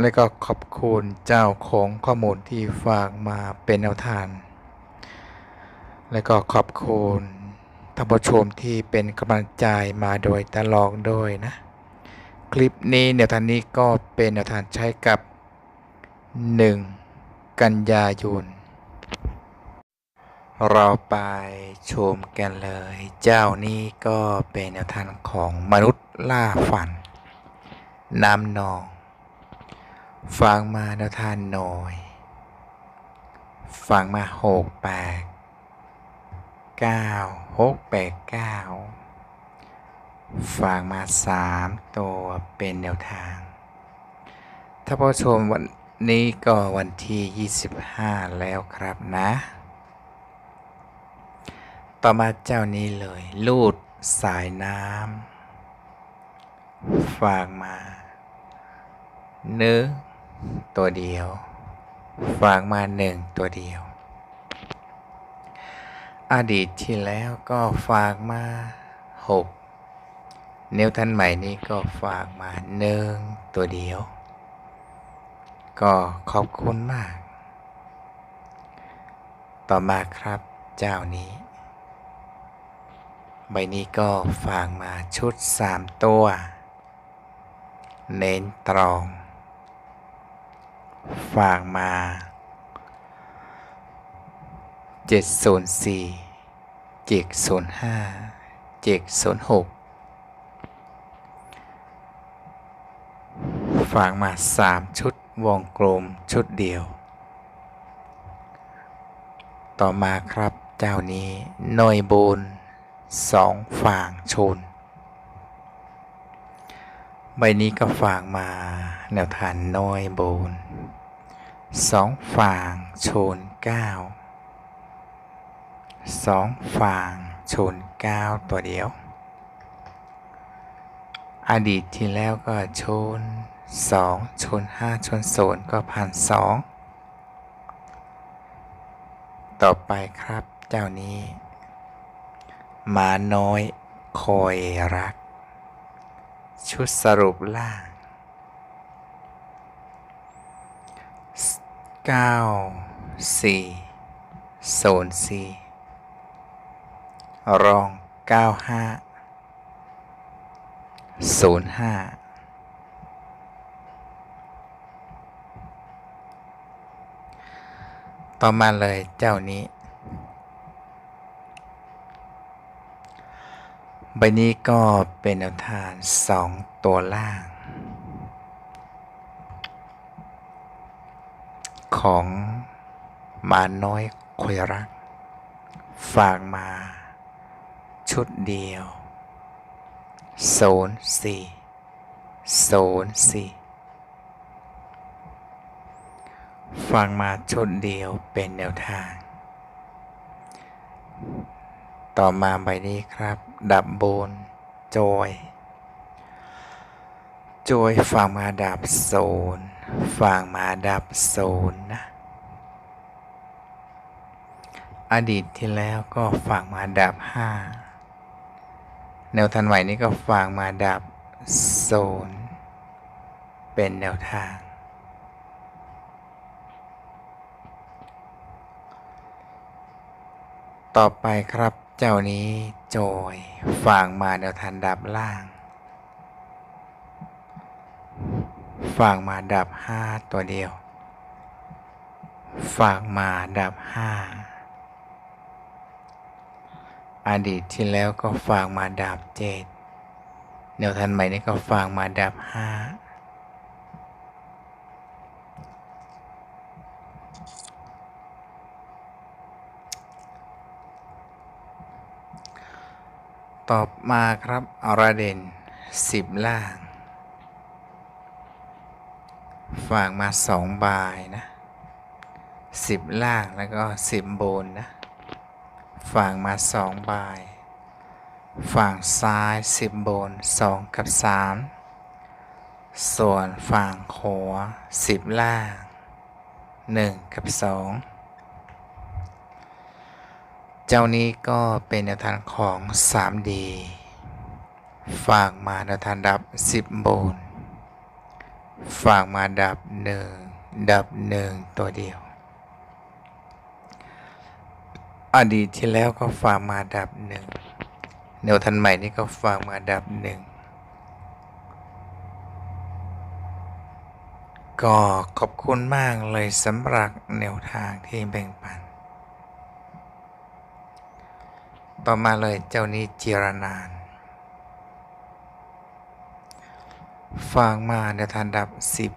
และก็ขอบคุณเจ้าของข้อมูลที่ฝากมาเป็นแนวทาง และก็ขอบคุณท่านผู้ชมที่เป็นกำลังใจมาโดยตลอดด้วยนะ คลิปนี้แนวทางนี้ก็เป็นแนวทางใช้กับ 1 กันยายนเราไปชมกันเลย เจ้านี้ก็เป็นแนวทางของมนุษย์ล่าฝันน้ำนอง ฟังมาแนวทานหน่อยฟังมาหกแปดเก้าหกแปดเก้าฟังมาสามตัวเป็นแนวทาง ถ้าผู้ชมวันนี้ก็วันที่ 25 แล้วครับนะ ต่อมาเจ้านี้เลย ลูดสายน้ำฝากมาหนึ่ง ตัวเดียว ฝากมาหนึ่งตัวเดียว อดีตที่แล้วก็ฝากมาหกเนวทันใหม่นี้ก็ฝากมาหนึ่งตัวเดียว ก็ขอบคุณมาก ต่อมาครับเจ้านี้ ใบนี้ก็ฝากมาชุดสามตัว เน้นตรอง ฝากมาเจ็ดศูนย์สี่เจ็ดศูนย์ห้าเจ็ดศูนย์หกฝากมาสามชุดวงกลมชุดเดียว ต่อมาครับเจ้านี้หน่อยบูนสองฝางชน ใบนี้ก็ฝากมาแนวทานน้อยโบน สองฝางโชนเก้าสองฝางโชนเก้าตัวเดียว อดีตที่แล้วก็โชนสองโชนห้าโชนโซนก็พันสองต่อไปครับเจ้านี้หมาน้อยคอยรัก ชุดสรุปล่าง เก้าสี่โซนย์สี่รองเก้าห้าศูนย์ห้าต่อมาเลยเจ้านี้ ใบนี้ก็เป็นแนวทางสองตัวล่าง ของมาน้อยคอยรัก ฝากมา ชุดเดียวโซนสี่โซนสี่ฝากมาชุดเดียวเป็นแนวทาง ต่อมาใบนี้ครับ ดับโบนโจยโจยฝากมาดับโซน ฝากมาดับโซนนะอดีตที่แล้วก็ฝากมาดับห้าแนวทันไหวนี้ก็ฝากมาดับโซนเป็นแนวทาง ต่อไปครับเจ้านี้โจยฝากมาแนวทันดับล่าง ฝากมาดับห้าตัวเดียว ฝากมาดับห้าอดีตที่แล้วก็ฝากมาดับเจ็ดแนวทันใหม่นี้ก็ฝากมาดับห้าต่อมาครับอราเดนสิบล่าง ฝากมาสองบายนะสิบล่างแล้วก็สิบบนนะฝากมาสองบายฝั่งซ้ายสิบบนสองกับสามส่วนฝั่งขวาสิบล่างหนึ่งกับสองเจ้านี้ก็เป็นแนวทางของ 3D ฝากมาแนวทางดับ 10 โบน ฝากมาดับ1ดับ1ตัวเดียว อดีตที่แล้วก็ฝากมาดับ1แนวทันใหม่นี่ก็ฝากมาดับ1ก็ขอบคุณมากเลยสำหรับแนวทางที่แบ่งปัน ต่อมาเลยเจ้านี้จิรนาน ฝากมาในทานดับสิบ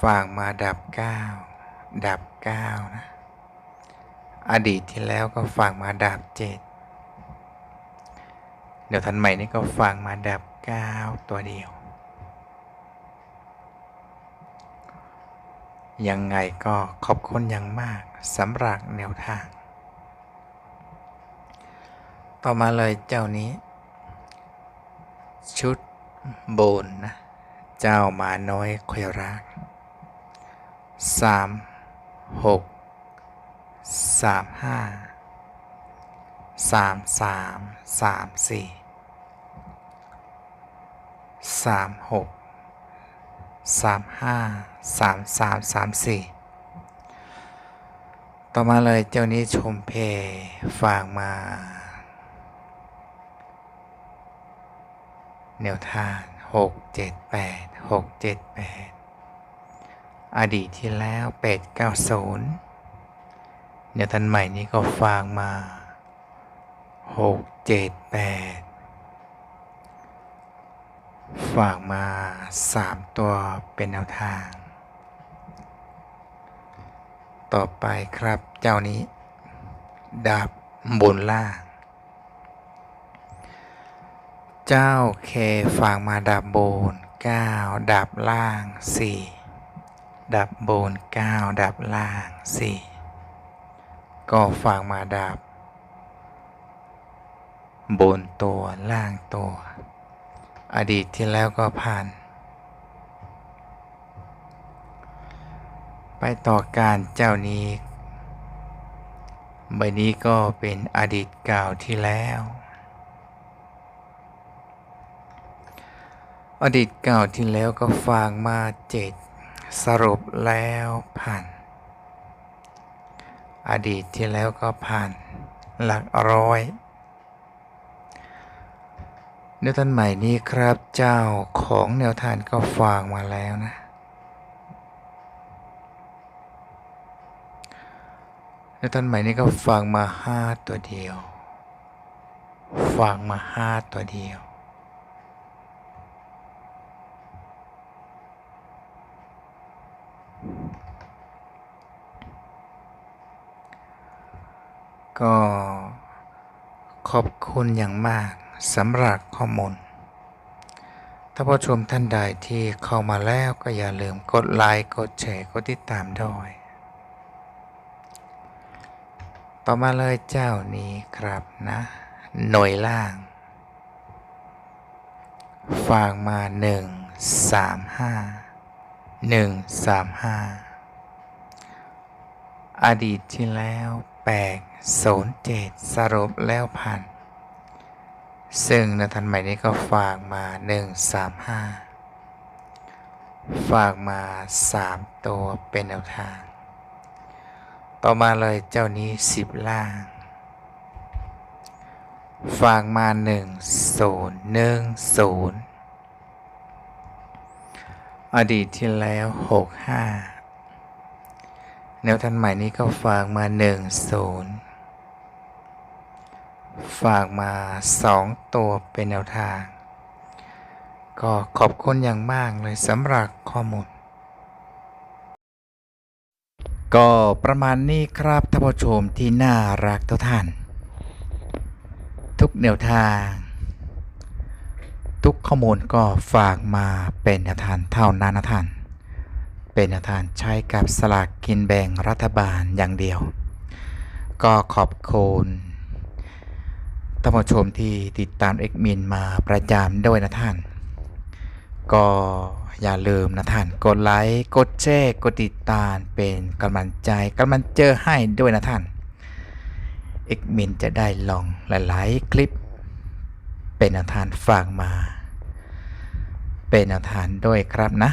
ฝากมาดับเก้าดับเก้านะ อดีตที่แล้วก็ฝากมาดับเจ็ดเดี๋ยวทันใหม่นี่ก็ฝากมาดับเก้าตัวเดียว ยังไงก็ขอบคุณอย่างมากสำหรับแนวทาง ต่อมาเลยเจ้านี้ ชุดโบนนะเจ้าหมาน้อยคอยรักสามหกสามห้าสามสามสามสี่สามหกสามห้าสามสามสามสี่ต่อมาเลยเจ้านี้ชมเพฝากมา แนวทางหกเจ็ดแปดหกเจ็ดแปดอดีตที่แล้วแปดเก้าศูนย์แนวทันใหม่นี้ก็ฝากมาหกเจ็ดแปดฝากมาสามตัวเป็นแนวทาง ต่อไปครับเจ้านี้ ดาบบนล่าง เจ้าเคฝากมาดับโบนเก้าดับล่างสี่ดับโบนเก้าดับล่างสี่ก็ฝากมาดับ บนตัวล่างตัว อดีตที่แล้วก็ผ่าน ไปต่อการเจ้านี้ใบนี้ก็เป็นอดีตเก่าที่แล้ว อดีตเก่าที่แล้วก็ฟังมาเจ็ดสรุปแล้วผ่าน อดีตที่แล้วก็ผ่าน หลักร้อยแนวทานใหม่นี้ครับเจ้าของแนวทานก็ฟังมาแล้วนะ แนวทานใหม่นี้ก็ฟังมาห้าตัวเดียวฟังมาห้าตัวเดียว ก็ขอบคุณอย่างมากสำหรับข้อมูลถ้าผู้ชมท่านใดที่เข้ามาแล้วก็อย่าลืมกดไลค์กดแชร์กดติดตามด้วย ต่อมาเลยเจ้านี้ครับนะ หน่วยล่าง ฝากมาหนึ่งสามห้าหนึ่งสามห้าอดีตที่แล้ว แปดศูนย์เจ็ดสรุปแล้วพัน ซึ่งในทันใหม่นี้ก็ฝากมาหนึ่งสามห้าฝากมาสามตัวเป็นแนวทาง ต่อมาเลยเจ้านี้สิบล่าง ฝากมาหนึ่งศูนย์หนึ่งศูนย์อดีตที่แล้วหกห้า แนวทันใหม่นี้ก็ฝากมาหนึ่งศูนย์ฝากมาสองตัวเป็นแนวทาง ก็ขอบคุณอย่างมากเลยสำหรับข้อมูล ก็ประมาณนี้ครับท่านผู้ชมที่น่ารักทุกท่าน ทุกแนวทาง ทุกข้อมูลก็ฝากมาเป็นแนวทางเท่านั้นนะท่าน เป็นแนวทางใช้กับสลากกินแบ่งรัฐบาลอย่างเดียว ก็ขอบคุณท่านผู้ชมที่ติดตามเอกมินมาประจำด้วยนะท่าน ก็อย่าลืมนะท่าน กดไลค์กดแชร์กดติดตามเป็นกำลังใจกำลังเจอให้ด้วยนะท่านเอกมินจะได้ลองหลาย ๆ คลิป เป็นแนวทางฝากมา เป็นแนวทางด้วยครับนะ